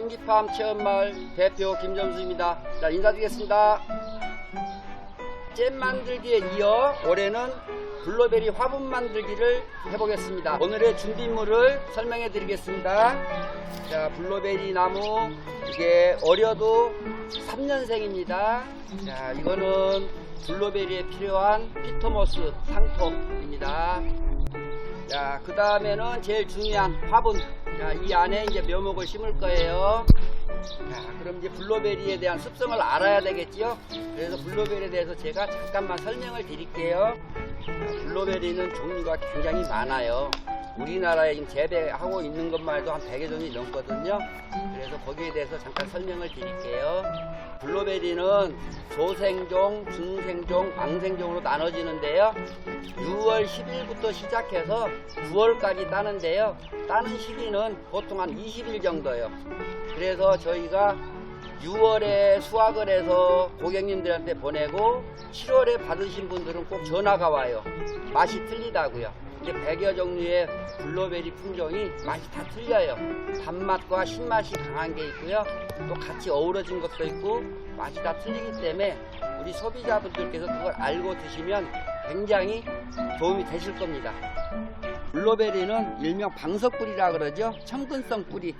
신기팜 체험마을 대표 김점수입니다. 자, 인사드리겠습니다. 잼 만들기에 이어 올해는 블루베리 화분 만들기를 해보겠습니다. 오늘의 준비물을 설명해 드리겠습니다. 자, 블루베리 나무, 이게 어려도 3년생입니다. 자, 이거는 블루베리에 필요한 피토모스 상토입니다. 자, 그 다음에는 제일 중요한 화분. 자, 이 안에 이제 묘목을 심을 거예요. 자, 그럼 이제 블루베리에 대한 습성을 알아야 되겠지요? 그래서 블루베리에 대해서 제가 잠깐만 설명을 드릴게요. 자, 블루베리는 종류가 굉장히 많아요. 우리나라에 지금 재배하고 있는 것만 해도 한 100여 종이 넘거든요. 그래서 거기에 대해서 잠깐 설명을 드릴게요. 블루베리는 조생종, 중생종, 왕생종으로 나눠지는데요. 6월 10일부터 시작해서 9월까지 따는데요. 따는 시기는 보통 한 20일 정도요. 그래서 저희가 6월에 수확을 해서 고객님들한테 보내고 7월에 받으신 분들은 꼭 전화가 와요. 맛이 틀리다고요. 이제 100여 종류의 블루베리 품종이 맛이 다 틀려요. 단맛과 신맛이 강한 게 있고요. 또 같이 어우러진 것도 있고 맛이 다 틀리기 때문에 우리 소비자분들께서 그걸 알고 드시면 굉장히 도움이 되실 겁니다. 블루베리는 일명 방석뿌리라 그러죠. 청근성 뿌리.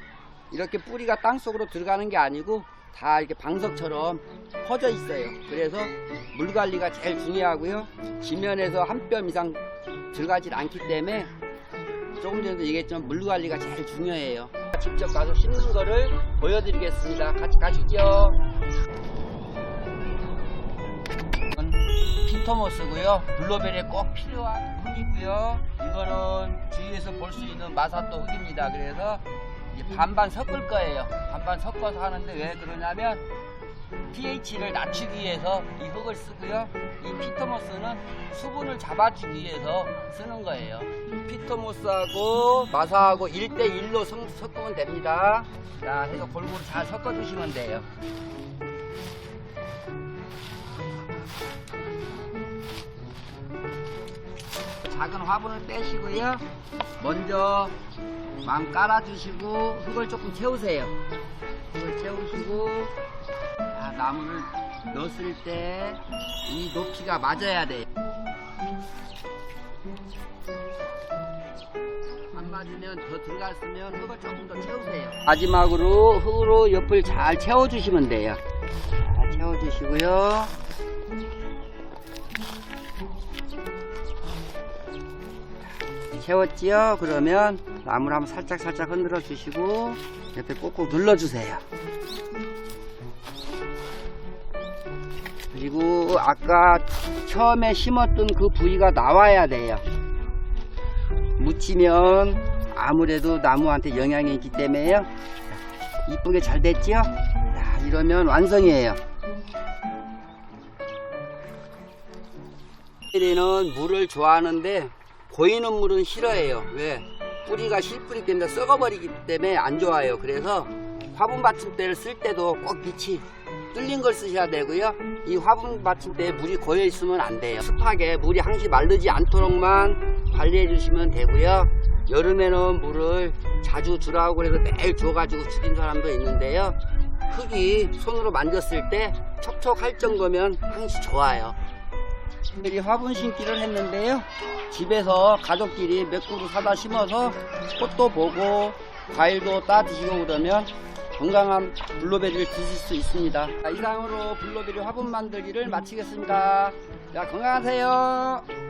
이렇게 뿌리가 땅 속으로 들어가는 게 아니고 다 이렇게 방석처럼 퍼져 있어요. 그래서 물 관리가 제일 중요하고요. 지면에서 한 뼘 이상 들어가질 않기 때문에 조금 전에도 얘기했지만 물 관리가 제일 중요해요. 직접 가서 심는 거를 보여드리겠습니다. 같이 가시죠. 이건 피토모스고요. 블루베리에 꼭 필요한 흙이고요. 이거는 주위에서 볼 수 있는 마사토 흙입니다. 그래서 반반 섞을 거예요. 반반 섞어서 하는데 왜 그러냐면 pH를 낮추기 위해서 이 흙을 쓰고요. 이 피토모스는 수분을 잡아주기 위해서 쓰는 거예요. 피토모스하고 마사하고 1대1로 섞으면 됩니다. 자, 해서 골고루 잘 섞어주시면 돼요. 작은 화분을 빼시고요. 먼저 맘 깔아주시고 흙을 조금 채우세요. 흙을 채우시고 아, 나무를 넣었을 때 이 높이가 맞아야 돼요. 안 맞으면 더 들어갔으면 흙을 조금 더 채우세요. 마지막으로 흙으로 옆을 잘 채워주시면 돼요. 잘 채워주시고요. 채웠지요? 그러면 나무를 한번 살짝 살짝 흔들어 주시고 옆에 꼭꼭 눌러 주세요. 그리고 아까 처음에 심었던 그 부위가 나와야 돼요. 묻히면 아무래도 나무한테 영향이 있기 때문에요. 자, 이쁘게 잘 됐지요? 자, 이러면 완성이에요. 에리는 물을 좋아하는데 고이는 물은 싫어해요. 왜? 뿌리가 실뿌리 때문에 썩어버리기 때문에 안 좋아요. 그래서 화분 받침대를 쓸 때도 꼭 밑이 뚫린 걸 쓰셔야 되고요. 이 화분 받침대에 물이 고여 있으면 안 돼요. 습하게 물이 항시 마르지 않도록만 관리해 주시면 되고요. 여름에는 물을 자주 주라고 그래서 매일 줘가지고 죽인 사람도 있는데요. 흙이 손으로 만졌을 때 촉촉할 정도면 항시 좋아요. 이 화분 심기를 했는데요. 집에서 가족끼리 몇 그루 사다 심어서 꽃도 보고 과일도 따 드시고 그러면 건강한 블루베리를 드실 수 있습니다. 자, 이상으로 블루베리 화분 만들기를 마치겠습니다. 자, 건강하세요.